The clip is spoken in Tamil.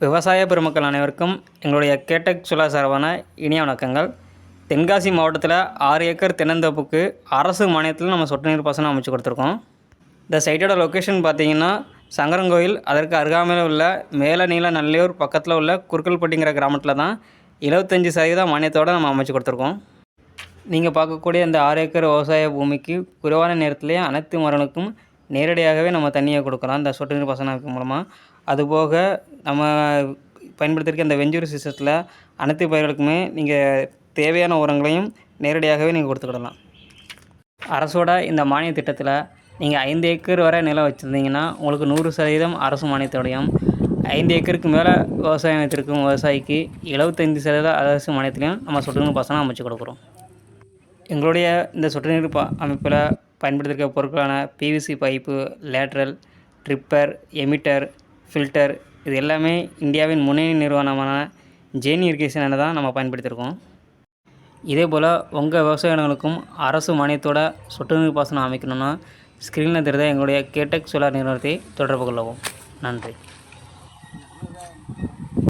விவசாய பெருமக்கள் அனைவருக்கும் எங்களுடைய கேட்டக் சுலா சார்பான இனிய வணக்கங்கள். தென்காசி மாவட்டத்தில் ஆறு ஏக்கர் தென்னந்தோப்புக்கு அரசு மானியத்தில் நம்ம சொட்டு நீர் பாசனம் அமைச்சு கொடுத்துருக்கோம். இந்த சைட்டோட லொக்கேஷன் பார்த்தீங்கன்னா சங்கரங்கோயில் அதற்கு அருகாமையில் உள்ள மேல நீல நல்லூர் பக்கத்தில் உள்ள குறுக்கல்பட்டிங்கிற கிராமத்தில் தான் இருபத்தஞ்சி சதவீத மானியத்தோடு நம்ம அமைச்சு கொடுத்துருக்கோம். நீங்கள் பார்க்கக்கூடிய இந்த ஆறு ஏக்கர் விவசாய பூமிக்கு குறைவான நேரத்திலே அனைத்து மரங்களுக்கும் நேரடியாகவே நம்ம தண்ணியை கொடுக்குறோம் இந்த சொட்டு நீர் பாசனம் மூலமாக அதுபோக நம்ம பயன்படுத்தியிருக்க இந்த வெஞ்சூரி சிஸ்டத்தில் அனைத்து பயிர்களுக்குமே நீங்கள் தேவையான உரங்களையும் நேரடியாகவே நீங்கள் கொடுத்துக்கிடலாம். அரசோட இந்த மானிய திட்டத்தில் நீங்கள் ஐந்து ஏக்கர் வரை நிலம் வச்சுருந்தீங்கன்னா உங்களுக்கு நூறு சதவீதம் அரசு மானியத்தோடையும் ஐந்து ஏக்கருக்கு மேலே விவசாயம் வைத்திருக்கும் விவசாயிக்கு எழுபத்தைந்து சதவீத அரசு மானியத்திலையும் நம்ம சொட்டு நீர் பாசனம் அமைச்சு கொடுக்குறோம். எங்களுடைய இந்த சொட்டு நீர் பா அமைப்பில் பயன்படுத்தியிருக்க பொருட்களான PVC pipe lateral dripper emitter filter இது எல்லாமே இந்தியாவின் முன்னணி நிறுவனமான ஜேன் இரிகேஷனை தான் நம்ம பயன்படுத்தியிருக்கோம். இதே போல் உங்கள் விவசாய நிலங்களுக்கும் அரசு மானியத்தோட சொட்டு நீர் பாசனம் அமைக்கணும்னா ஸ்க்ரீனில் தெரிந்த எங்களுடைய கேடெக் சோலார் நிறுவனத்தை தொடர்பு கொள்ளவும். நன்றி.